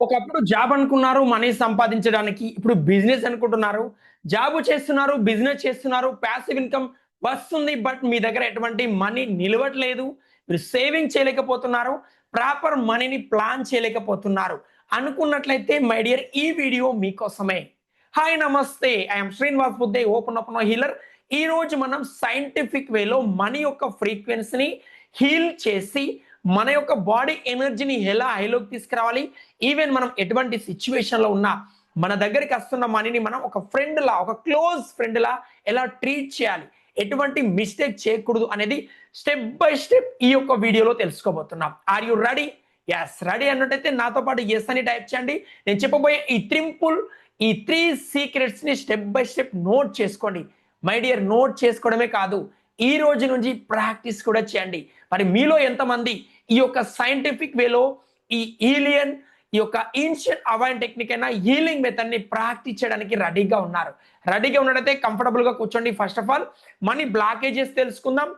ఒకప్పుడు జాబ్ అనుకున్నారు మనీ సంపాదించడానికి. ఇప్పుడు బిజినెస్ అనుకుంటున్నారు. జాబ్ చేస్తున్నారు బిజినెస్ చేస్తున్నారు ప్యాసివ్ ఇన్కమ్ వస్తుంది బట్ మీ దగ్గర ఎటువంటి మనీ నిలవట్లేదు. మీరు సేవింగ్ చేయలేకపోతున్నారు ప్రాపర్ మనీని ప్లాన్ చేయలేకపోతున్నారు. అనుకున్నట్లయితే మై డియర్ ఈ వీడియో మీకోసమే. హాయ్ నమస్తే. I'm Srinivas Buddhe open up healer ఈ రోజు మనం సైంటిఫిక్ వేలో మనీ యొక్క ఫ్రీక్వెన్సీని హీల్ చేసి మన యొక్క బాడీ ఎనర్జీని ఎలా హైలోకి తీసుకురావాలి? ఈవెన్ మనం ఎటువంటి సిచ్యువేషన్లో ఉన్నా మన దగ్గరికి వస్తున్న మనీని మనం ఒక ఫ్రెండ్లా ఒక క్లోజ్ ఫ్రెండ్లా ఎలా ట్రీట్ చేయాలి? ఎటువంటి మిస్టేక్ చేయకూడదు అనేది స్టెప్ బై స్టెప్ ఈ యొక్క వీడియోలో తెలుసుకోబోతున్నాం. Are you ready yes ready అన్నట్టయితే నాతో పాటు ఎస్ అని టైప్ చేయండి. నేను చెప్పబోయే ఈ త్రింపుల్ ఈ త్రీ సీక్రెట్స్ని స్టెప్ బై స్టెప్ నోట్ చేసుకోండి. మై డియర్ నోట్ చేసుకోవడమే కాదు. ఈ రోజు నుంచి ప్రాక్టీస్ కూడా చేయండి. మరి మీలో ఎంతమంది ఈ యొక్క సైంటిఫిక్ వేలో ఈ ఈలియన్ ఈ యొక్క ఇన్షియన్ అవాయిన్ టెక్నిక్ అయినా హీలింగ్ మెథడ్ని ప్రాక్టీస్ చేయడానికి రెడీగా ఉన్నారు. రెడీగా ఉన్నట్టయితే కంఫర్టబుల్గా కూర్చోండి. First of all money blockages తెలుసుకుందాం.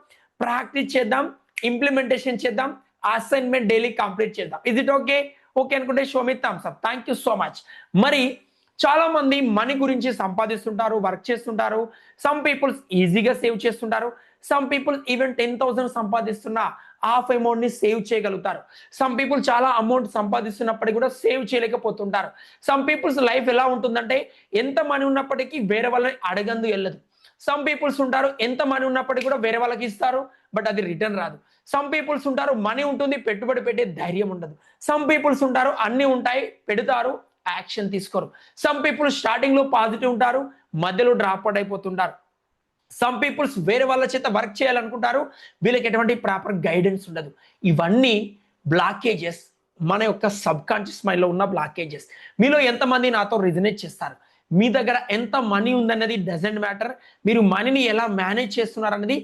ప్రాక్టీస్ చేద్దాం. ఇంప్లిమెంటేషన్ చేద్దాం. అసైన్మెంట్ డైలీ కంప్లీట్ చేద్దాం. ఇది ఓకే ఓకే అనుకుంటే show me thumbs up thank you so much మరి చాలా మంది మనీ గురించి సంపాదిస్తుంటారు వర్క్ చేస్తుంటారు. సమ్ పీపుల్స్ ఈజీగా సేవ్ చేస్తుంటారు. Some people even ten thousand సంపాదిస్తున్న half అమౌంట్ని సేవ్ చేయగలుగుతారు. సమ్ పీపుల్ చాలా అమౌంట్ సంపాదిస్తున్నప్పటికీ కూడా సేవ్ చేయలేకపోతుంటారు. సమ్ పీపుల్స్ లైఫ్ ఎలా ఉంటుందంటే ఎంత మనీ ఉన్నప్పటికీ వేరే వాళ్ళని అడగందు వెళ్ళదు. సమ్ పీపుల్స్ ఉంటారు ఎంత మనీ ఉన్నప్పటికీ కూడా వేరే వాళ్ళకి ఇస్తారు బట్ అది రిటర్న్ రాదు. సమ్ పీపుల్స్ ఉంటారు మనీ ఉంటుంది పెట్టుబడి పెట్టే ధైర్యం ఉండదు. సమ్ పీపుల్స్ ఉంటారు అన్ని ఉంటాయి పెడతారు యాక్షన్ తీసుకోరు. సమ్ పీపుల్ స్టార్టింగ్లో పాజిటివ్ ఉంటారు మధ్యలో డ్రాప్ అవుట్ అయిపోతుంటారు. సమ్ పీపుల్స్ వేరే వాళ్ళ చేత వర్క్ చేయాలనుకుంటారు. వీళ్ళకి ఎటువంటి ప్రాపర్ గైడెన్స్ ఉండదు. ఇవన్నీ బ్లాకేజెస్ మన యొక్క సబ్ కాన్షియస్ మైండ్లో ఉన్న బ్లాకేజెస్ మీలో ఎంతమంది నాతో రిజనేట్ చేస్తారు? మీ దగ్గర ఎంత మనీ ఉందన్నది డజంట్ మ్యాటర్ మీరు మనీని ఎలా మేనేజ్ చేస్తున్నారు అన్నది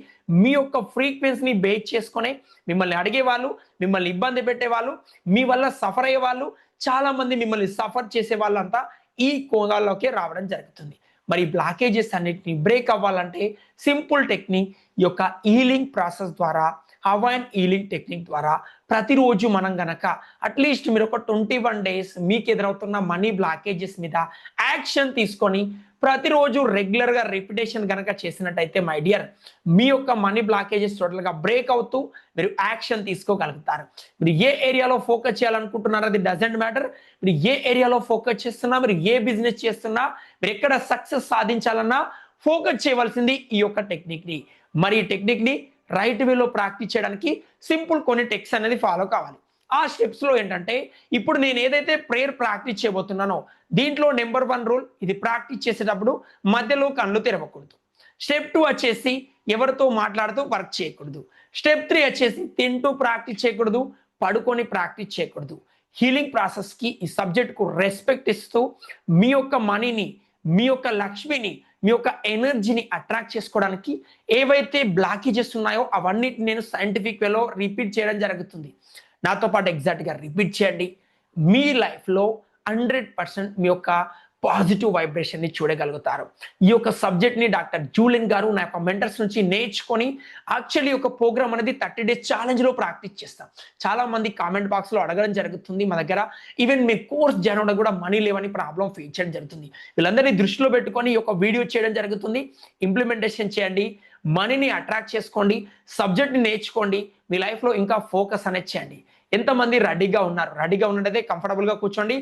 మీ యొక్క ఫ్రీక్వెన్సీని బేస్ చేసుకొని మిమ్మల్ని అడిగే వాళ్ళు మిమ్మల్ని ఇబ్బంది పెట్టే వాళ్ళు మీ వల్ల సఫర్ అయ్యే వాళ్ళు చాలామంది మిమ్మల్ని సఫర్ చేసే వాళ్ళంతా ఈ కోణాల్లోకి రావడం జరుగుతుంది. మరి బ్లాకేజెస్ అన్నిటిని బ్రేక్ అవ్వాలంటే సింపుల్ టెక్నిక్ ఈ యొక్క ఈలింగ్ ప్రాసెస్ ద్వారా అవైన్ ఈలింగ్ టెక్నిక్ ద్వారా ప్రతిరోజు మనం గనక అట్లీస్ట్ మీరు ఒక ట్వంటీ వన్ డేస్ మీకు ఎదురవుతున్న మనీ బ్లాకేజెస్ మీద యాక్షన్ తీసుకొని ప్రతిరోజు రెగ్యులర్గా రిపిటేషన్ గనక చేసినట్టయితే మై డియర్ మీ యొక్క మనీ బ్లాకేజెస్ టోటల్గా బ్రేక్ అవుతూ మీరు యాక్షన్ తీసుకోగలుగుతారు. మీరు ఏ ఏరియాలో ఫోకస్ చేయాలనుకుంటున్నారో అది డజంట్ మ్యాటర్ మీరు ఏ ఏరియాలో ఫోకస్ చేస్తున్నా మీరు ఏ బిజినెస్ చేస్తున్నా మీరు ఎక్కడ సక్సెస్ సాధించాలన్నా ఫోకస్ చేయవలసింది ఈ యొక్క టెక్నిక్ని మరి ఈ టెక్నిక్ని రైట్ వేలో ప్రాక్టీస్ చేయడానికి సింపుల్ కొన్ని టెక్స్ అనేది ఫాలో కావాలి. ఆ స్టెప్స్లో ఏంటంటే ఇప్పుడు నేను ఏదైతే ప్రేయర్ ప్రాక్టీస్ చేయబోతున్నానో దీంట్లో నెంబర్ వన్ రూల్ ఇది ప్రాక్టీస్ చేసేటప్పుడు మధ్యలో కళ్ళు తెరవకూడదు. స్టెప్ టూ వచ్చేసి ఎవరితో మాట్లాడుతూ వర్క్ చేయకూడదు. స్టెప్ త్రీ వచ్చేసి తింటూ ప్రాక్టీస్ చేయకూడదు పడుకొని ప్రాక్టీస్ చేయకూడదు. హీలింగ్ ప్రాసెస్కి ఈ సబ్జెక్ట్కు రెస్పెక్ట్ ఇస్తూ మీ యొక్క మనీని మీ యొక్క లక్ష్మిని మీ యొక్క ఎనర్జీని అట్రాక్ట్ చేసుకోవడానికి ఏవైతే బ్లాకేజెస్ ఉన్నాయో అవన్నిటిని నేను సైంటిఫిక్ వేలో రిపీట్ చేయడం జరుగుతుంది. నాతో పాటు ఎగ్జాక్ట్గా రిపీట్ చేయండి. మీ లైఫ్లో హండ్రెడ్ పర్సెంట్ మీ యొక్క పాజిటివ్ వైబ్రేషన్ని చూడగలుగుతారు. ఈ యొక్క సబ్జెక్ట్ని డాక్టర్ జూలిన్ గారు నా యొక్క మెంటర్స్ నుంచి నేర్చుకొని యాక్చువల్లీ ఒక ప్రోగ్రామ్ అనేది థర్టీ డేస్ ఛాలెంజ్లో ప్రాక్టీస్ చేస్తాం. చాలా మంది కామెంట్ బాక్స్లో అడగడం జరుగుతుంది మా దగ్గర. ఈవెన్ మీ కోర్స్ జనవడం కూడా మనీ లేవని ప్రాబ్లం ఫేస్ చేయడం జరుగుతుంది. వీళ్ళందరినీ దృష్టిలో పెట్టుకొని ఈ యొక్క వీడియో చేయడం జరుగుతుంది. ఇంప్లిమెంటేషన్ చేయండి. మనీని అట్రాక్ట్ చేసుకోండి. సబ్జెక్ట్ని నేర్చుకోండి. మీ లైఫ్లో ఇంకా ఫోకస్ అనేది చేయండి. ఎంతమంది రెడీగా ఉన్నారు? రెడీగా ఉన్నట్టయితే కంఫర్టబుల్గా కూర్చోండి.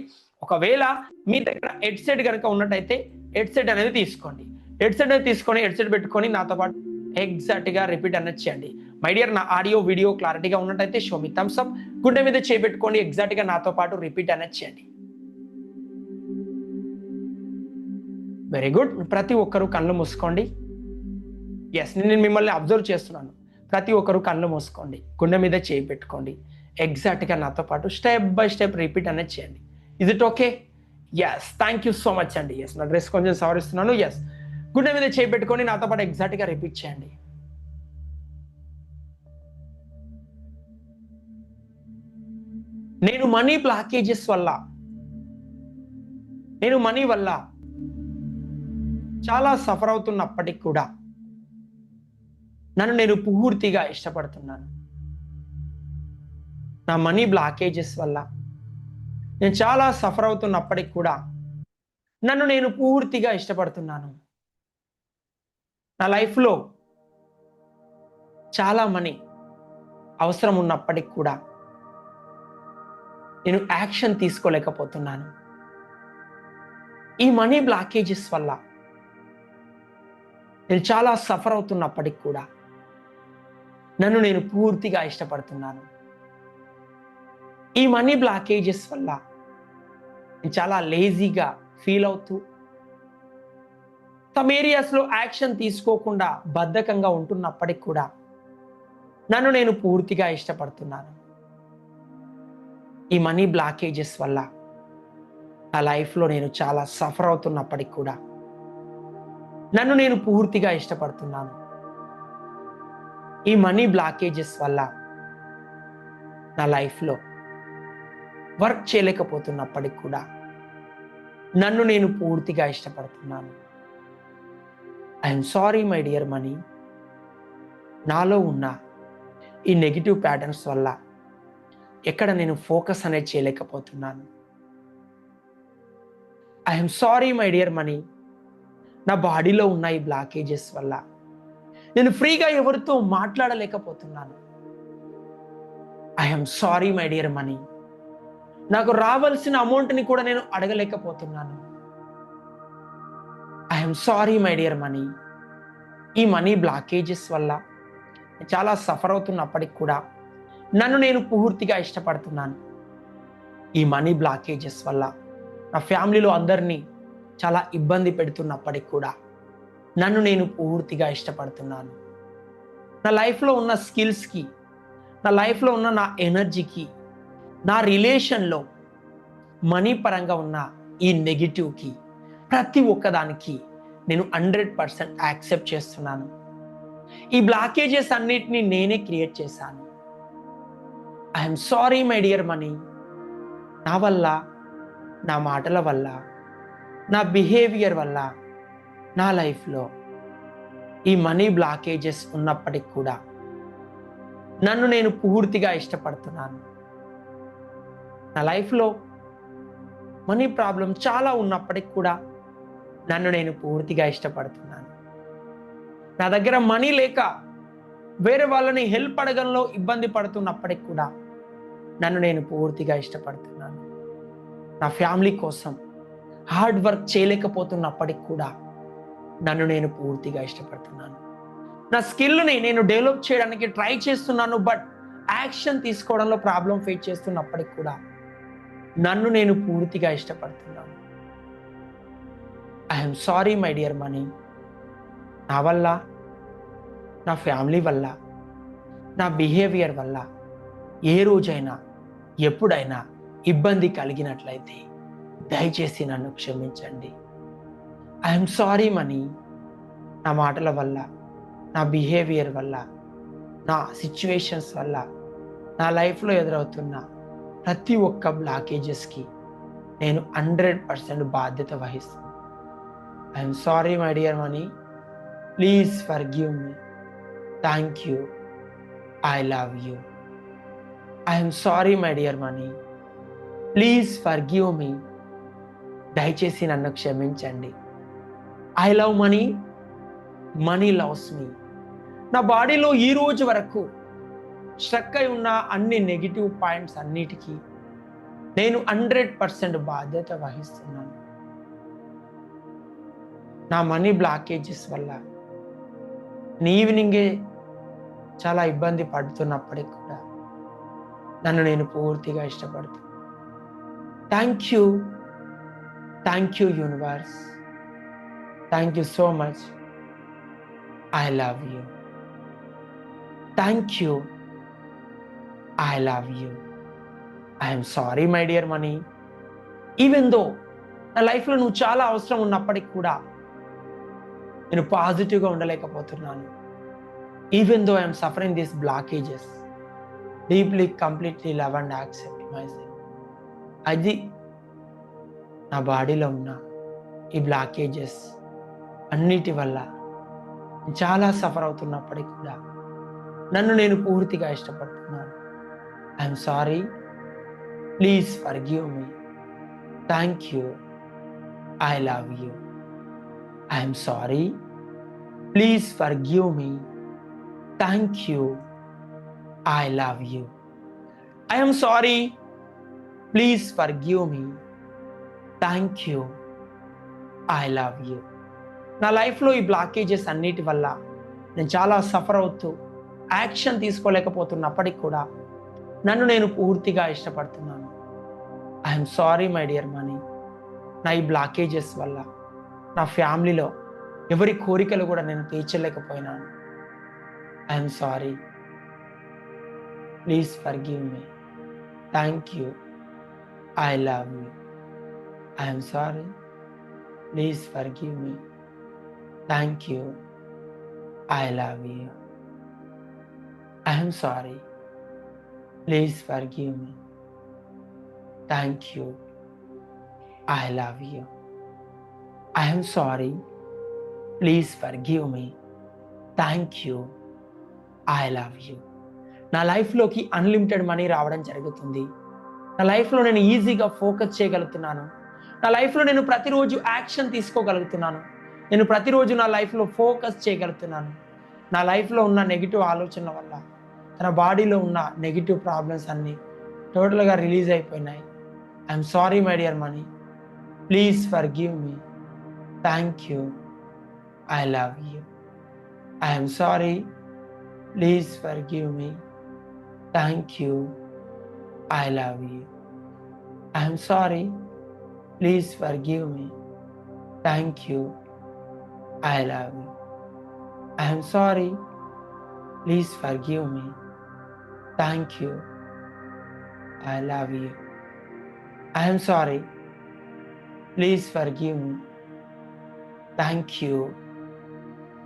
ఒకవేళ మీ దగ్గర హెడ్ సెట్ కనుక ఉన్నట్టయితే హెడ్ సెట్ అనేది తీసుకోండి. హెడ్ సెట్ అనేది తీసుకొని హెడ్ సెట్ పెట్టుకొని నాతో పాటు ఎగ్జాక్ట్గా రిపీట్ అనేది చేయండి. మై డియర్ నా ఆడియో వీడియో క్లారిటీగా ఉన్నట్టయితే షో మీ థమ్స్ అప్. గుండె మీద చేపెట్టుకోండి ఎగ్జాక్ట్గా నాతో పాటు రిపీట్ అనేది చేయండి. Very good. ప్రతి ఒక్కరు కళ్ళు మూసుకోండి. ఎస్ నేను మిమ్మల్ని అబ్జర్వ్ చేస్తున్నాను. ప్రతి ఒక్కరు కళ్ళు మూసుకోండి. గుండె మీద చేయి పెట్టుకోండి ఎగ్జాక్ట్గా నాతో పాటు స్టెప్ బై స్టెప్ రిపీట్ అనేది చేయండి. Is it okay yes thank you so much అండి. ఎస్ నా డ్రెస్ కొంచెం సవరిస్తున్నాను. ఎస్ గుండె మీద చేయి పెట్టుకొని నాతో పాటు ఎగ్జాక్ట్గా రిపీట్ చేయండి. నేను మనీ బ్లాకేజెస్ వల్ల నేను మనీ వల్ల చాలా సఫర్ అవుతున్నప్పటికి కూడా నన్ను నేను పూర్తిగా ఇష్టపడుతున్నాను. నా మనీ బ్లాకేజెస్ వల్ల. నేను చాలా సఫర్ అవుతున్నప్పటికి కూడా నన్ను నేను పూర్తిగా ఇష్టపడుతున్నాను. నా లైఫ్లో చాలా మనీ అవసరం ఉన్నప్పటికి కూడా నేను యాక్షన్ తీసుకోలేకపోతున్నాను. ఈ మనీ బ్లాకేజెస్ వల్ల నేను చాలా సఫర్ అవుతున్నప్పటికి కూడా నన్ను నేను పూర్తిగా ఇష్టపడుతున్నాను. ఈ మనీ బ్లాకేజెస్ వల్ల నేను చాలా లేజీగా ఫీల్ అవుతూ తమ ఏరియాస్లో యాక్షన్ తీసుకోకుండా బద్ధకంగా ఉంటున్నప్పటికి కూడా నన్ను నేను పూర్తిగా ఇష్టపడుతున్నాను. ఈ మనీ బ్లాకేజెస్ వల్ల నా లైఫ్లో నేను చాలా సఫర్ అవుతున్నప్పటికి కూడా నన్ను నేను పూర్తిగా ఇష్టపడుతున్నాను. ఈ మనీ బ్లాకేజెస్ వల్ల నా లైఫ్లో వర్క్ చేయలేకపోతున్నప్పటికి కూడా నన్ను నేను పూర్తిగా ఇష్టపడుతున్నాను. I'm sorry my dear money నాలో ఉన్న ఈ నెగిటివ్ ప్యాటర్న్స్ వల్ల ఎక్కడ నేను ఫోకస్ అనేది చేయలేకపోతున్నాను. I'm sorry my dear money నా బాడీలో ఉన్న ఈ బ్లాకేజెస్ వల్ల నేను ఫ్రీగా ఎవరితో మాట్లాడలేకపోతున్నాను. I'm sorry my dear money నాకు రావాల్సిన అమౌంట్ని కూడా నేను అడగలేకపోతున్నాను. I'm sorry my dear money ఈ మనీ బ్లాకేజెస్ వల్ల చాలా సఫర్ అవుతున్నప్పటికి కూడా నన్ను నేను పూర్తిగా ఇష్టపడుతున్నాను. ఈ మనీ బ్లాకేజెస్ వల్ల నా ఫ్యామిలీలో అందరినీ చాలా ఇబ్బంది పెడుతున్నప్పటికి కూడా నన్ను నేను పూర్తిగా ఇష్టపడుతున్నాను. నా లైఫ్లో ఉన్న స్కిల్స్కి నా లైఫ్లో ఉన్న నా ఎనర్జీకి నా రిలేషన్లో మనీ పరంగా ఉన్న ఈ నెగిటివ్కి ప్రతి ఒక్కదానికి నేను హండ్రెడ్ పర్సెంట్ యాక్సెప్ట్ చేస్తున్నాను. ఈ బ్లాకేజెస్ అన్నిటినీ నేనే క్రియేట్ చేశాను. I'm sorry my dear money. నా వల్ల నా మాటల వల్ల నా బిహేవియర్ వల్ల నా లైఫ్లో ఈ మనీ బ్లాకేజెస్ ఉన్నప్పటికి కూడా నన్ను నేను పూర్తిగా ఇష్టపడుతున్నాను. నా లైఫ్లో మనీ ప్రాబ్లం చాలా ఉన్నప్పటికి కూడా నన్ను నేను పూర్తిగా ఇష్టపడుతున్నాను. నా దగ్గర మనీ లేక వేరే వాళ్ళని హెల్ప్ అడగంలో ఇబ్బంది పడుతున్నప్పటికి కూడా నన్ను నేను పూర్తిగా ఇష్టపడుతున్నాను. నా ఫ్యామిలీ కోసం హార్డ్ వర్క్ చేయలేకపోతున్నప్పటికి కూడా నన్ను నేను పూర్తిగా ఇష్టపడుతున్నాను. నా స్కిల్ని నేను డెవలప్ చేయడానికి ట్రై చేస్తున్నాను బట్ యాక్షన్ తీసుకోవడంలో ప్రాబ్లం ఫేస్ చేస్తున్నప్పటికి కూడా నన్ను నేను పూర్తిగా ఇష్టపడుతున్నాను. I'm sorry my dear money నా వల్ల నా ఫ్యామిలీ వల్ల నా బిహేవియర్ వల్ల ఏ రోజైనా ఎప్పుడైనా ఇబ్బంది కలిగినట్లయితే దయచేసి నన్ను క్షమించండి. ఐఎమ్ సారీ మనీ నా మాటల వల్ల నా బిహేవియర్ వల్ల నా సిచ్యువేషన్స్ వల్ల నా లైఫ్లో ఎదురవుతున్న ప్రతి ఒక్క బ్లాకేజెస్కి నేను హండ్రెడ్ పర్సెంట్ బాధ్యత వహిస్తాను. I'm sorry my dear money please forgive me thank you I love you I'm sorry my dear money please forgive me దయచేసి నన్ను క్షమించండి. I love money money loves me నా బాడీలో ఈ రోజు వరకు స్ట్రక్ అయి ఉన్న అన్ని నెగిటివ్ పాయింట్స్ అన్నిటికీ నేను హండ్రెడ్ పర్సెంట్ బాధ్యత వహిస్తున్నాను. నా మనీ బ్లాకేజెస్ వల్ల నేను ఈవినింగే చాలా ఇబ్బంది పడుతున్నప్పటికి కూడా నన్ను నేను పూర్తిగా ఇష్టపడుతున్నాను thank you thank you universe thank you so much I love you thank you I love you I'm sorry my dear money even though నా లైఫ్లో నువ్వు చాలా అవసరం ఉన్నప్పటికి కూడా నేను పాజిటివ్గా ఉండలేకపోతున్నాను. Even though I'm suffering this blockages deeply completely love and accept myself అది నా బాడీలో ఉన్న ఈ బ్లాకేజెస్ అన్నిటి వల్ల చాలా సఫర్ అవుతున్నప్పటికీ కూడా నన్ను నేను పూర్తిగా ఇష్టపడుతున్నాను. I'm sorry please forgive me thank you I love you I'm sorry please forgive me thank you I love you I'm sorry please forgive me thank you I love you నా లైఫ్లో ఈ blockages అన్నిటి వల్ల నేను చాలా suffer అవుతూ action తీసుకోలేకపోతున్నప్పటికి కూడా నన్ను నేను పూర్తిగా ఇష్టపడుతున్నాను. I'm sorry my dear money నా ఈ బ్లాకేజెస్ వల్ల నా ఫ్యామిలీలో ఎవరి కోరికలు కూడా నేను తీర్చలేకపోయినాను. I'm sorry please forgive me thank you I love you I'm sorry please forgive me thank you I love you I'm sorry please forgive me thank you I love you I'm sorry please forgive me thank you I love you నా లైఫ్లోకి unlimited money రావడం జరుగుతుంది. నా లైఫ్లో నేను ఈజీగా focus చేయగలుగుతున్నాను. నా లైఫ్లో నేను ప్రతిరోజు యాక్షన్ తీసుకోగలుగుతున్నాను. నేను ప్రతిరోజు నా లైఫ్లో ఫోకస్ చేయగలుగుతున్నాను. నా లైఫ్లో ఉన్న నెగిటివ్ ఆలోచనల వల్ల తన బాడీలో ఉన్న నెగిటివ్ ప్రాబ్లమ్స్ అన్నీ టోటల్గా రిలీజ్ అయిపోయినాయి. I'm sorry my dear money please forgive me thank you I love you I'm sorry please forgive me thank you I love you I'm sorry please forgive me thank you I love you I'm sorry please forgive me thank you I love you I'm sorry please forgive me thank you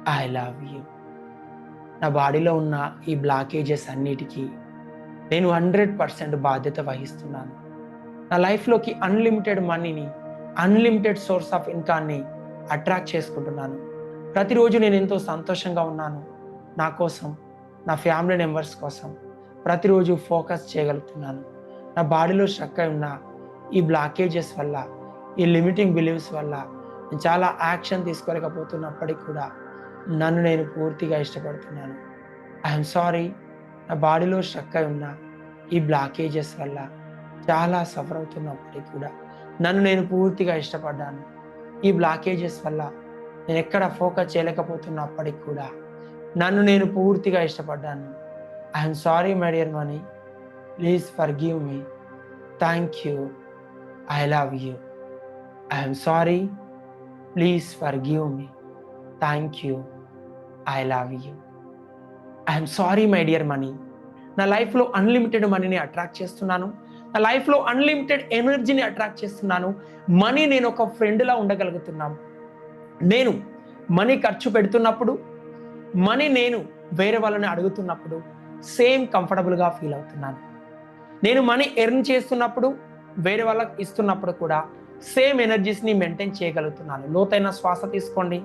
I love you నా బాడీలో ఉన్న ఈ blockages అన్నిటికీ నేను hundred percent బాధ్యత వహిస్తున్నాను. నా లైఫ్లోకి unlimited మనీని అన్లిమిటెడ్ సోర్స్ ఆఫ్ ఇన్కాన్ని అట్రాక్ట్ చేసుకుంటున్నాను. ప్రతిరోజు నేను ఎంతో సంతోషంగా ఉన్నాను. నా కోసం నా ఫ్యామిలీ మెంబర్స్ కోసం. ప్రతిరోజు ఫోకస్ చేయగలుగుతున్నాను. నా బాడీలో స్ట్రక్ అయి ఉన్న ఈ బ్లాకేజెస్ వల్ల ఈ లిమిటింగ్ బిలీవ్స్ వల్ల నేను చాలా యాక్షన్ తీసుకోలేకపోతున్నప్పటికీ కూడా నన్ను నేను పూర్తిగా ఇష్టపడుతున్నాను. I'm sorry. నా బాడీలో స్ట్రక్ అయి ఉన్న ఈ బ్లాకేజెస్ వల్ల చాలా సఫర్ అవుతున్నప్పటికీ కూడా నన్ను నేను పూర్తిగా ఇష్టపడ్డాను. ఈ బ్లాకేజెస్ వల్ల నేను ఎక్కడ ఫోకస్ చేయలేకపోతున్నప్పటికి కూడా నన్ను నేను పూర్తిగా ఇష్టపడ్డాను. I'm sorry my dear money please forgive me thank you I love you I'm sorry please forgive me thank you I love you I'm sorry my dear money నా లైఫ్లో అన్లిమిటెడ్ మనీని అట్రాక్ట్ చేస్తున్నాను. నా లైఫ్లో అన్లిమిటెడ్ ఎనర్జీని attract చేస్తున్నాను. Money నేను ఒక ఫ్రెండ్లా ఉండగలుగుతున్నాను నేను మనీ ఖర్చు పెడుతున్నప్పుడు మనీ నేను వేరే వాళ్ళని అడుగుతున్నప్పుడు సేమ్ కంఫర్టబుల్గా ఫీల్ అవుతున్నాను. నేను మనీ ఎర్న్ చేస్తున్నప్పుడు వేరే వాళ్ళకి ఇస్తున్నప్పుడు కూడా సేమ్ ఎనర్జీస్ని మెయింటైన్ చేయగలుగుతున్నాను. లోతైన శ్వాస తీసుకోండి.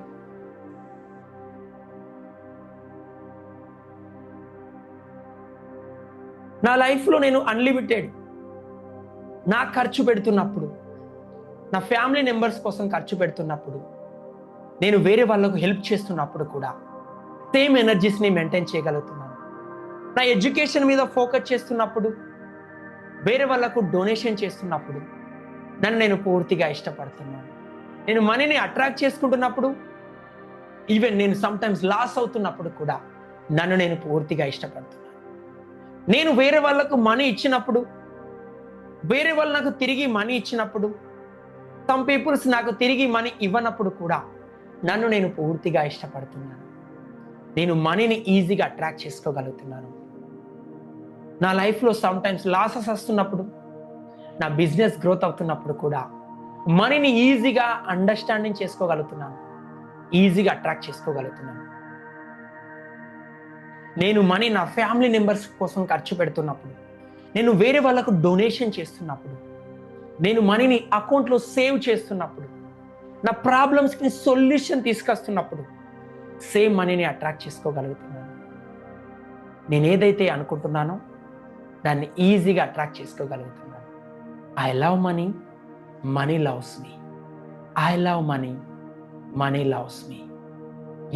నా లైఫ్లో నేను అన్లిమిటెడ్ నా ఖర్చు పెడుతున్నప్పుడు నా ఫ్యామిలీ మెంబర్స్ కోసం ఖర్చు పెడుతున్నప్పుడు నేను వేరే వాళ్ళకు హెల్ప్ చేస్తున్నప్పుడు కూడా సేమ్ ఎనర్జీస్ని మెయింటైన్ చేయగలుగుతున్నాను. నా ఎడ్యుకేషన్ మీద ఫోకస్ చేస్తున్నప్పుడు వేరే వాళ్ళకు డొనేషన్ చేస్తున్నప్పుడు నన్ను నేను పూర్తిగా ఇష్టపడుతున్నాను. నేను మనీని అట్రాక్ట్ చేసుకుంటున్నప్పుడు ఈవెన్ నేను సమ్టైమ్స్ లాస్ అవుతున్నప్పుడు కూడా నన్ను నేను పూర్తిగా ఇష్టపడుతున్నాను. నేను వేరే వాళ్ళకు మనీ ఇచ్చినప్పుడు వేరే వాళ్ళు నాకు తిరిగి మనీ ఇచ్చినప్పుడు సమ్ పీపుల్స్ నాకు తిరిగి మనీ ఇవ్వనప్పుడు కూడా నన్ను నేను పూర్తిగా ఇష్టపడుతున్నాను. నేను మనీని ఈజీగా అట్రాక్ట్ చేసుకోగలుగుతున్నాను. నా లైఫ్లో సమ్ టైమ్స్ లాసెస్ వస్తున్నప్పుడు నా బిజినెస్ గ్రోత్ అవుతున్నప్పుడు కూడా మనీని ఈజీగా అండర్స్టాండింగ్ చేసుకోగలుగుతున్నాను. ఈజీగా అట్రాక్ట్ చేసుకోగలుగుతున్నాను. నేను మనీ నా ఫ్యామిలీ మెంబర్స్ కోసం ఖర్చు పెడుతున్నప్పుడు నేను వేరే వాళ్ళకు డొనేషన్ చేస్తున్నప్పుడు నేను మనీని అకౌంట్లో సేవ్ చేస్తున్నప్పుడు నా ప్రాబ్లమ్స్కి సొల్యూషన్ తీసుకొస్తున్నప్పుడు సేమ్ మనీని అట్రాక్ట్ చేసుకోగలుగుతున్నాను. నేను ఏదైతే అనుకుంటున్నానో దాన్ని ఈజీగా attract చేసుకోగలుగుతున్నాను. I love money money loves me I love money money loves me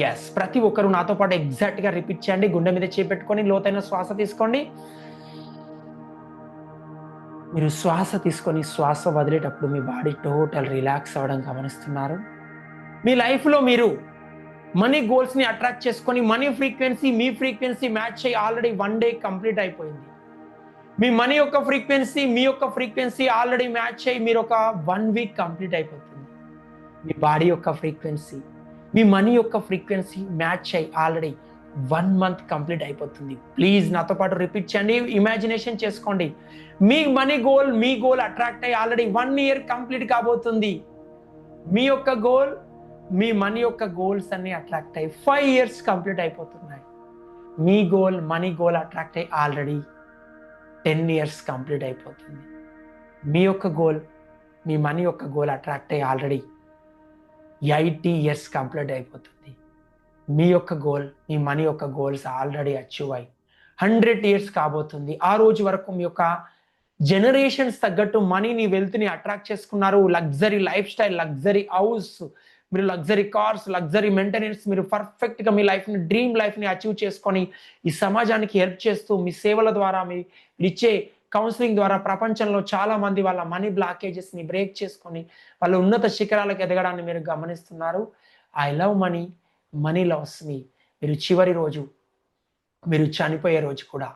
yes ప్రతి ఒక్కరు నాతో పాటు ఎగ్జాక్ట్గా రిపీట్ చేయండి గుండె మీద చేపెట్టుకొని లోతైన శ్వాస తీసుకోండి. మీరు శ్వాస తీసుకొని శ్వాస వదిలేటప్పుడు మీ బాడీ టోటల్ రిలాక్స్ అవ్వడం గమనిస్తున్నారు. మీ లైఫ్లో మీరు మనీ గోల్స్ని అట్రాక్ట్ చేసుకొని మనీ ఫ్రీక్వెన్సీ మీ ఫ్రీక్వెన్సీ మ్యాచ్ అయ్యి ఆల్రెడీ వన్ డే కంప్లీట్ అయిపోయింది. మీ మనీ యొక్క ఫ్రీక్వెన్సీ మీ యొక్క ఫ్రీక్వెన్సీ ఆల్రెడీ మ్యాచ్ అయ్యి మీరు ఒక వన్ వీక్ కంప్లీట్ అయిపోతుంది. మీ బాడీ యొక్క ఫ్రీక్వెన్సీ మీ మనీ యొక్క ఫ్రీక్వెన్సీ మ్యాచ్ అయ్యి ఆల్రెడీ వన్ మంత్ కంప్లీట్ అయిపోతుంది. ప్లీజ్ నాతో పాటు రిపీట్ చేయండి ఇమాజినేషన్ చేసుకోండి. మీ మనీ గోల్ మీ గోల్ అట్రాక్ట్ అయ్యి ఆల్రెడీ వన్ ఇయర్ కంప్లీట్ కాబోతుంది. మీ యొక్క గోల్ మీ మనీ యొక్క గోల్స్ అన్ని అట్రాక్ట్ అయ్యి ఫైవ్ ఇయర్స్ కంప్లీట్ అయిపోతున్నాయి. మీ గోల్ మనీ గోల్ అట్రాక్ట్ అయ్యి ఆల్రెడీ టెన్ ఇయర్స్ కంప్లీట్ అయిపోతుంది. మీ యొక్క గోల్ మీ మనీ యొక్క గోల్ అట్రాక్ట్ అయ్యి ఆల్రెడీ ఎయిటీ ఇయర్స్ కంప్లీట్ అయిపోతుంది. మీ యొక్క గోల్ మీ మనీ యొక్క గోల్స్ ఆల్రెడీ అచీవ్ అయ్యి హండ్రెడ్ ఇయర్స్ కాబోతుంది. ఆ రోజు వరకు మీ యొక్క జనరేషన్స్ తగ్గట్టు మనీని వెల్త్ని అట్రాక్ట్ చేసుకున్నారు. Luxury lifestyle luxury house మీరు లగ్జరీ కార్స్ లగ్జరీ మెయింటెనెన్స్ మీరు పర్ఫెక్ట్గా మీ లైఫ్ని డ్రీమ్ లైఫ్ని అచీవ్ చేసుకొని ఈ సమాజానికి హెల్ప్ చేస్తూ మీ సేవల ద్వారా మీ ఇచ్చే కౌన్సిలింగ్ ద్వారా ప్రపంచంలో చాలా మంది వాళ్ళ మనీ బ్లాకేజెస్ని బ్రేక్ చేసుకొని వాళ్ళ ఉన్నత శిఖరాలకు ఎదగడాన్ని మీరు గమనిస్తున్నారు. I love money money loves me మీరు చివరి రోజు మీరు చనిపోయే రోజు కూడా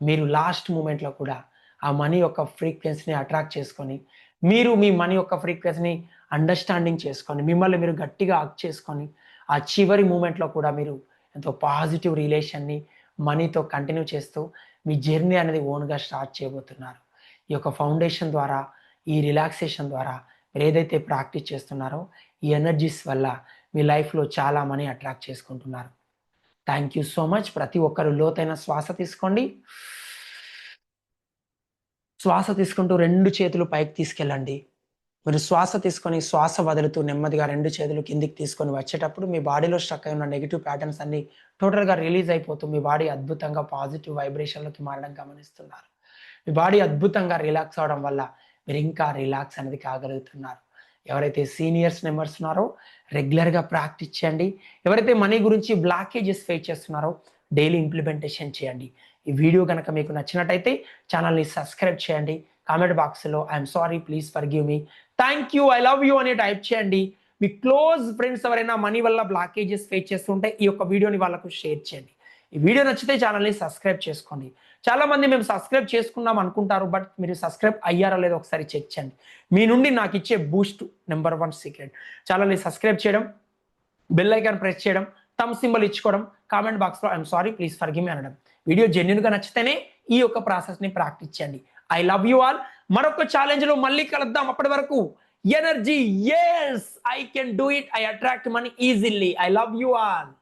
మీరు లాస్ట్ మూమెంట్లో కూడా ఆ మనీ యొక్క ఫ్రీక్వెన్సీని అట్రాక్ట్ చేసుకొని మీరు మీ మనీ యొక్క ఫ్రీక్వెన్సీని అండర్స్టాండింగ్ చేసుకొని మిమ్మల్ని మీరు గట్టిగా ఆక్ చేసుకొని ఆ చివరి మూమెంట్లో కూడా మీరు ఎంతో పాజిటివ్ రిలేషన్ని మనీతో కంటిన్యూ చేస్తూ మీ జర్నీ అనేది ఓన్గా స్టార్ట్ చేయబోతున్నారు. ఈ యొక్క ఫౌండేషన్ ద్వారా ఈ రిలాక్సేషన్ ద్వారా మీరు ఏదైతే ప్రాక్టీస్ చేస్తున్నారో ఈ ఎనర్జీస్ వల్ల మీ లైఫ్లో చాలా మనీ అట్రాక్ట్ చేసుకుంటున్నారు. థ్యాంక్ యూ సో మచ్ ప్రతి ఒక్కరు లోతైన శ్వాస తీసుకోండి. శ్వాస తీసుకుంటూ రెండు చేతులు పైకి తీసుకెళ్ళండి. మీరు శ్వాస తీసుకొని శ్వాస వదులుతూ నెమ్మదిగా రెండు చేతులు కిందికి తీసుకొని వచ్చేటప్పుడు మీ బాడీలో స్ట్రక్ అయి ఉన్న నెగిటివ్ ప్యాటర్న్స్ అన్ని టోటల్గా రిలీజ్ అయిపోతూ మీ బాడీ అద్భుతంగా పాజిటివ్ వైబ్రేషన్లోకి మారడం గమనిస్తున్నారు. మీ బాడీ అద్భుతంగా రిలాక్స్ అవడం వల్ల మీరు ఇంకా రిలాక్స్ అనేది కాగలుగుతున్నారు. ఎవరైతే సీనియర్స్ మెంబర్స్ ఉన్నారో రెగ్యులర్గా ప్రాక్టీస్ చేయండి. ఎవరైతే మనీ గురించి బ్లాకేజెస్ ఫేస్ చేస్తున్నారో డైలీ ఇంప్లిమెంటేషన్ చేయండి. ఈ వీడియో కనుక మీకు నచ్చినట్టయితే ఛానల్ని సబ్స్క్రైబ్ చేయండి. కామెంట్ బాక్స్లో I'm sorry please forgive me thank you I love you అని టైప్ చేయండి. మీ క్లోజ్ ఫ్రెండ్స్ ఎవరైనా మనీ వల్ల బ్లాకేజెస్ ఫేస్ చేస్తుంటే ఈ యొక్క వీడియోని వాళ్ళకు షేర్ చేయండి. ఈ వీడియో నచ్చితే ఛానల్ని సబ్స్క్రైబ్ చేసుకోండి. చాలా మంది మేము సబ్స్క్రైబ్ చేసుకున్నాం అనుకుంటారు బట్ మీరు సబ్స్క్రైబ్ అయ్యారో లేదో ఒకసారి చెక్ చేయండి. మీ నుండి నాకు ఇచ్చే బూస్ట్ నెంబర్ వన్ సీక్రెట్ ఛానల్ని సబ్స్క్రైబ్ చేయడం బెల్ ఐకాన్ ప్రెస్ చేయడం తమ్ సింబల్ ఇచ్చుకోవడం కామెంట్ బాక్స్లో I'm sorry please forgive అనడం. వీడియో జెన్యున్గా నచ్చితేనే ఈ యొక్క ప్రాసెస్ని ప్రాక్టీస్ చేయండి. ఐ లవ్ యు ఆల్ మరొక ఛాలెంజ్లో మళ్ళీ కలుద్దాం. అప్పటి వరకు energy yes I can do it I attract money easily I love you all